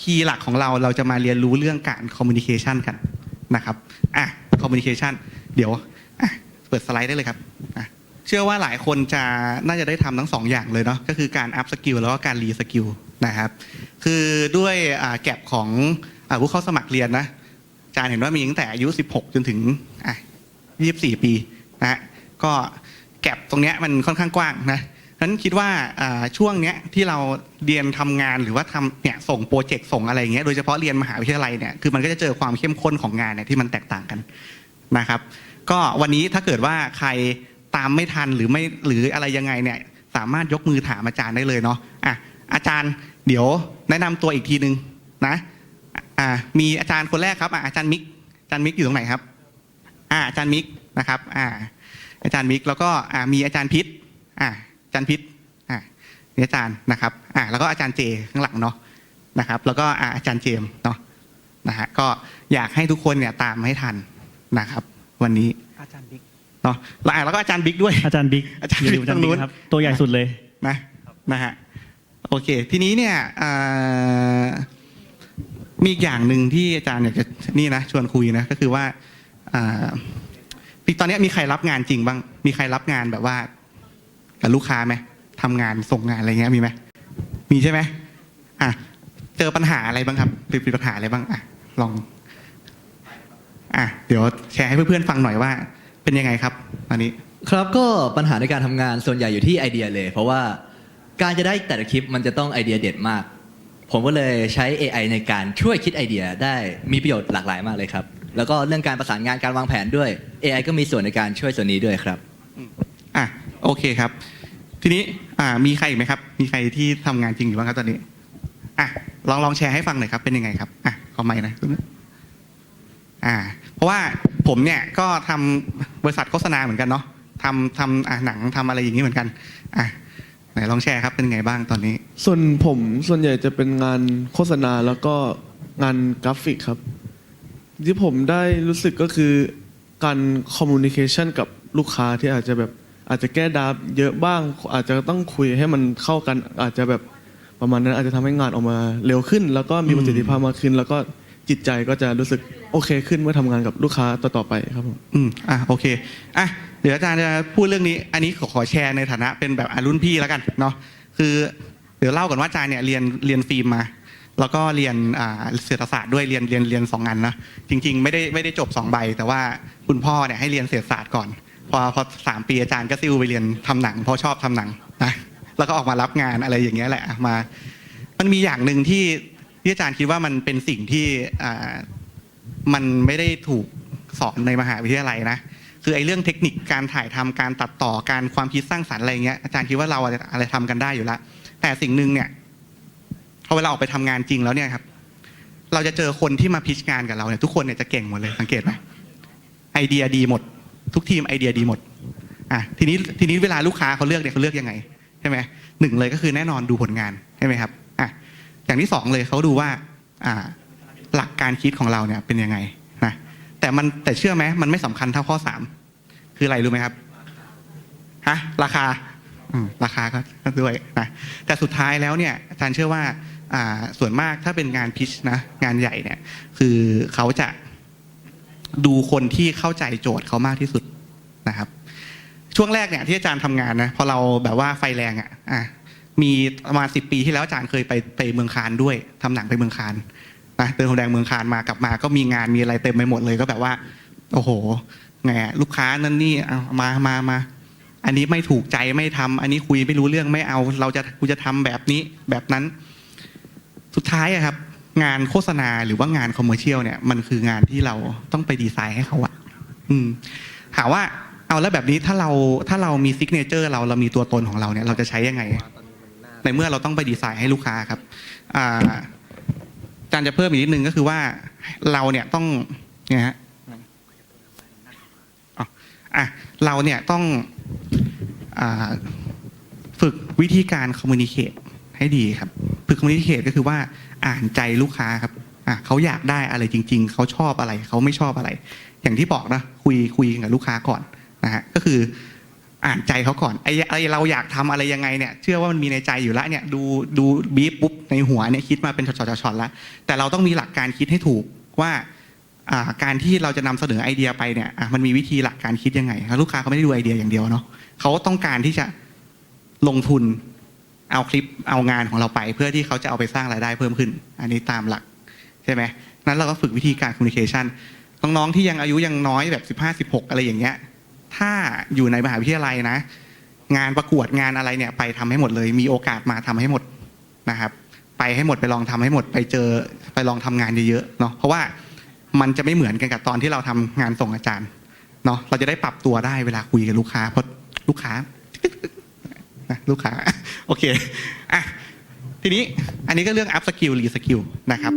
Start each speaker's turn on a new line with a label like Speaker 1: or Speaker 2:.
Speaker 1: คีย์หลักของเราเราจะมาเรียนรู้เรื่องการคอมมิวนิเคชันกันนะครับอะคอมมิวนิเคชันเดี๋ยวอะเปิดสไลด์ได้เลยครับอะเชื่อว่าหลายคนจะน่าจะได้ทำทั้งสองอย่างเลยเนาะก็คือการอัพสกิลแล้วก็การรีสกิลนะครับ คือด้วยแก็บของอผู้เข้าสมัครเรียนนะอาจารย์เห็นว่ามีตั้งแต่อายุ 16 จนถึงอะ24 ปีนะฮะก็แก็บตรงเนี้ยมันค่อนข้างกว้างนะ นั้นคิดว่าช่วงเนี้ยที่เราเรียนทำงานหรือว่าทำเนี่ยส่งโปรเจกต์ส่งอะไรอย่างเงี้ยโดยเฉพาะเรียนมหาวิทยาลัยเนี่ยคือมันก็จะเจอความเข้มข้นของงานเนี่ยที่มันแตกต่างกันนะครับ ก็วันนี้ถ้าเกิดว่าใครตามไม่ทันหรือไม่หรืออะไรยังไงเนี่ยสามารถยกมือถามอาจารย์ได้เลยเนาะอะอาจารย์เดี๋ยวแนะนำตัวอีกทีนึงนะอ่ามีอาจารย์คนแรกครับอะอาจารย์มิกอาจารย์มิกอยู่ตรงไหนครับอ่าอาจารย์มิกนะครับอ่าอาจารย์มิกแล้วก็อ่ามีอาจารย์พิษอ่า อาจารย์พิษอ่านี่อาจารย์นะครับอ่าแล้วก็อาจารย์เจข้างหลังเนาะนะครับ แล้วก็อ่าอาจารย์เจมส์เนาะนะฮะก็อยากให้ทุกคนเนี่ยตามให้ทันนะครับ วันนี้
Speaker 2: อาจารย์บิ๊ก
Speaker 1: เนาะแล้วอะแล้วก็อาจารย์บิ๊กด้วย
Speaker 2: อาจารย์บิ๊ก
Speaker 1: อาจารย์
Speaker 2: อย่า
Speaker 1: บิ๊
Speaker 2: ลื
Speaker 1: ก
Speaker 2: มอาจารย์
Speaker 1: ทางนู้
Speaker 2: บิ๊
Speaker 1: น
Speaker 2: กครับตัวใหญ่สุดเลย
Speaker 1: นะนะฮะโอเค ทีนี้เนี่ยอ่ามีอีกอย่างหนึ่งที่อาจารย์อยากจะนี่นะชวนคุยนะก็คือว่าอ่าตอนนี้มีใครรับงานจริงบ้าง มีใครรับงานแบบว่า กับลูกค้าไหมทำงานส่งงานอะไรเงี้ยมีไหมมีใช่ไหมอะเจอปัญหาอะไรบ้างครับมีปัญหาอะไรบ้างอะลองอะเดี๋ยวแชร์ให้เพื่อนๆฟังหน่อยว่า เป็นยังไงครับอันนี้
Speaker 3: ครับก็ปัญหาในการทำงานส่วนใหญ่อยู่ที่ไอเดียเลย เพราะว่าการจะได้แต่ละคลิปมันจะต้องไอเดียเด็ดมาก ผมก็เลยใช้ AI ในการช่วยคิดไอเดียได้มีประโยชน์หลากหลายมากเลยครับ แล้วก็เรื่องการประสานงานการวางแผนด้วย AI ก็มีส่วนในการช่วยส่วนนี้ด้วยครับ
Speaker 1: อะโอเคครับ ทีนี้อ่ามีใครอีกไหมครับ มีใครที่ทำงานจริงอยู่บ้างครับตอนนี้อะลองลองแชร์ให้ฟังหน่อยครับ เป็นยังไงครับอะขอไมค์นะอ่า เพราะว่าผมเนี่ยก็ทำบริษัทโฆษณาเหมือนกันเนาะทำทำอะหนังทำอะไรอย่างนี้เหมือนกันอะไหนลองแชร์ครับเป็นยังไงบ้างตอนนี้
Speaker 4: ส่วนผมส่วนใหญ่จะเป็นงานโฆษณาแล้วก็งานกราฟิกครับ ที่ผมได้รู้สึกก็คือการคอมมูนิเคชันกับลูกค้าที่อาจจะแบบ อาจจะแก้ดาฟต์เยอะบ้าง อาจจะต้องคุยให้มันเข้ากัน อาจจะแบบประมาณนั้นอาจจะทำให้งานออกมาเร็วขึ้น แล้วก็มีประสิทธิภาพมากขึ้น แล้วก็จิตใจก็จะรู้สึกโอเคขึ้นเมื่อทำงานกับลูกค้าต่อๆไปครับผม
Speaker 1: อืมอะโอเคอะเดี๋ยวอาจารย์จะพูดเรื่องนี้ อันนี้ขอขอแชร์ในฐานะเป็นแบบอะรุ่นพี่แล้วกันเนาะคือเดี๋ยวเล่าก่อนว่าอาจารย์เนี่ยเรียนเรียนฟิล์มมา แล้วก็เรียนอ่าเศรษฐศาสตร์ด้วยเรียนเรียนเรียนสองอันนะจริง ๆ ไม่ได้ไม่ได้จบสองใบ แต่ว่าคุณพ่อเนี่ยให้เรียนเศรษฐศาสตร์ก่อน พอพอสามปีอาจารย์ก็ซิวไปเรียนทำหนังเพราะชอบทำหนังนะแล้วก็ออกมารับงานอะไรอย่างเงี้ยแหละมา มันมีอย่างหนึ่งที่ที่อาจารย์คิดว่ามันเป็นสิ่งที่อ่ามันไม่ได้ถูกสอนในมหาวิทยาลัยนะคือไอ้เรื่องเทคนิคการถ่ายทำการตัดต่อการความคิดสร้างสรรค์อะไรเงี้ยอาจารย์คิดว่าเราอะไรอะไรทำกันได้อยู่แล้วแต่สิ่งหนึ่งเนี่ยพอเวลาออกไปทำงานจริงแล้วเนี่ยครับ เราจะเจอคนที่มาพิชงานกับเราเนี่ยทุกคนเนี่ยจะเก่งหมดเลยสังเกตไหมไอเดียดีหมด ทุกทีมไอเดียดีหมดอะทีนี้ทีนี้เวลาลูกค้าเขาเลือกเนี่ยเขาเลือกยังไงใช่ไหมหนึ่งเลยก็คือแน่นอนดูผลงานใช่ไหมครับอะอย่างที่สองเลยเขาดูว่าอ่าหลักการคิดของเราเนี่ยเป็นยังไงนะแต่มันแต่เชื่อไหมมันไม่สำคัญเท่าข้อสามคืออะไรรู้ไหมครับฮะราคาอืมราคาก็ด้วยนะแต่สุดท้ายแล้วเนี่ยอาจารย์เชื่อว่าอ่าส่วนมากถ้าเป็นงานพิชนะงานใหญ่เนี่ยคือเขาจะ ดูคนที่เข้าใจโจทย์เขามากที่สุดนะครับ ช่วงแรกเนี่ยที่อาจารย์ทำงานนะพอเราแบบว่าไฟแรงอะอะมีประมาณสิปีที่แล้วอาจารย์เคยไปไปเมืองคานด้วยทำหนังไปเมืองคานนะเดินพรมแดงเมืองคานมากลับมา ก็มีงานมีอะไรเต็มไปหมดเลยก็แบบว่า โอ้โหไงลูกค้านั่นนี่เอามามามาอันนี้ไม่ถูกใจไม่ทำอันนี้คุยไม่รู้เรื่องไม่เอา เราจะกูจะทำแบบนี้แบบนั้น สุดท้ายอะครับ งานโฆษณาหรือว่างานคอมเมอร์เชียลเนี่ยมันคืองานที่เราต้องไปดีไซน์ให้เขาอะอืมถามว่าเอาแล้วแบบนี้ถ้าเราถ้าเรามีซิกเนเจอร์เราเรามีตัวตนของเราเนี่ยเราจะใช้ยังไง ในเมื่อเราต้องไปดีไซน์ให้ลูกค้าครับอ่าจารย์จะเพิ่มอีกนิดนึงก็คือว่าเราเนี่ยต้องเนี่ยฮะอะเราเนี่ยต้องอฝึกวิธีการคอมมูนิเคตให้ดีครับ ฝึกคอมมูนิเคตก็คือว่าอ่านใจลูกค้าครับอะเขาอยากได้อะไรจริง ๆ เขาชอบอะไรเขาไม่ชอบอะไร อย่างที่บอกนะคุยคุยกับลูกค้าก่อนนะฮะก็คืออ่านใจเขาก่อนไอ้ไอ้เราอยากทำอะไรยังไงเนี่ยเชื่อว่ามันมีในใจอยู่แล้วเนี่ยดูดูบีบปุ๊บในหัวเนี่ยคิดมาเป็นช็อตๆแล้วแต่เราต้องมีหลักการคิดให้ถูกว่าการที่เราจะนำเสนอไอเดียไปเนี่ยมันมีวิธีหลักการคิดยังไงลูกค้าเขาไม่ได้ดูไอเดียอย่างเดียวเนาะเขาต้องการที่จะลงทุน เอาคลิปเอางานของเราไป เพื่อที่เขาจะเอาไปสร้างรายได้เพิ่มขึ้น อันนี้ตามหลักใช่ไหมนั้นเราก็ฝึกวิธีการคอมมิ n เคชันน้องๆที่ยังอายุยังน้อยแบบ 15 16 อะไรอย่างเงี้ยถ้าอยู่ในมหาวิทยาลัยนะ งานประกวดงานอะไรเนี่ยไปทำให้หมดเลย มีโอกาสมาทำให้หมดนะครับ ไปให้หมดไปลองทำให้หมดไปเจอไปลองทำงานเยอะๆเนาะเพราะว่ามันจะไม่เหมือนกันกับตอนที่เราทำงานส่งอาจารย์เนาะเราจะได้ปรับตัวได้เวลาคุยกับลูกค้าเพราะลูกค้าลูกค้า โอเคอะทีนี้อันนี้ก็เรื่องอัพสกิลรีสกิลนะครับ